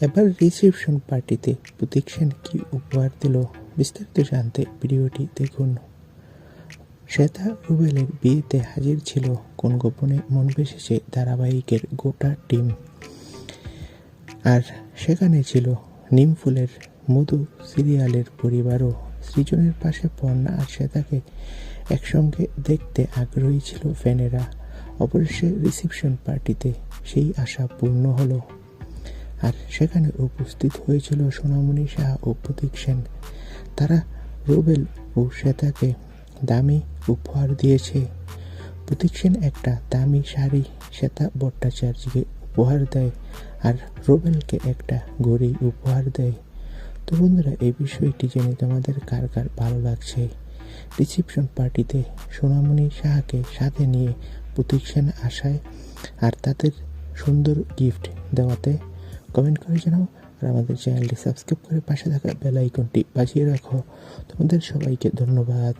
এবার রিসেপশন পার্টিতে প্রতীক সেন কি উপহার দিল বিস্তারিত জানতে ভিডিওটি দেখুন। শ্বেতা রুবেলের বিয়েতে হাজির ছিল কোন গোপনে মন বেসেছে ধারাবাহিকের গোটা টিম আর সেখানে ছিল নিমফুলের মধু সিরিয়ালের পরিবারও। সৃজনের পাশে পর্ণা আর শ্বেতাকে একসঙ্গে দেখতে আগ্রহী ছিল ফ্যানেরা। অবশ্যই রিসেপশন পার্টিতে সেই আশা পূর্ণ হলো। আর সেখানে উপস্থিত হয়েছিল সোনামণি শাহ ও প্রতীক সেন। তারা রুবেল ও শ্বেতাকে দামি উপহার দিয়েছে। প্রতীক সেন একটা দামি শাড়ি শ্বেতা ভট্টাচার্যকে উপহার দেয় আর রুবেলকে একটা ঘড়ি উপহার দেয়। তো বন্ধুরা, এই বিষয়টি জেনে তোমাদের কার কার ভালো লাগছে? রিসিপশন পার্টিতে সোনামণি শাহকে সাথে নিয়ে প্রতীক সেন আসায় আর তাদের সুন্দর গিফট দেওয়াতে কমেন্ট করে জানাও আর আমাদের চ্যানেলটি সাবস্ক্রাইব করে পাশে থাকা বেল আইকনটি বাজিয়ে রাখো। তোমাদের সবাইকে ধন্যবাদ।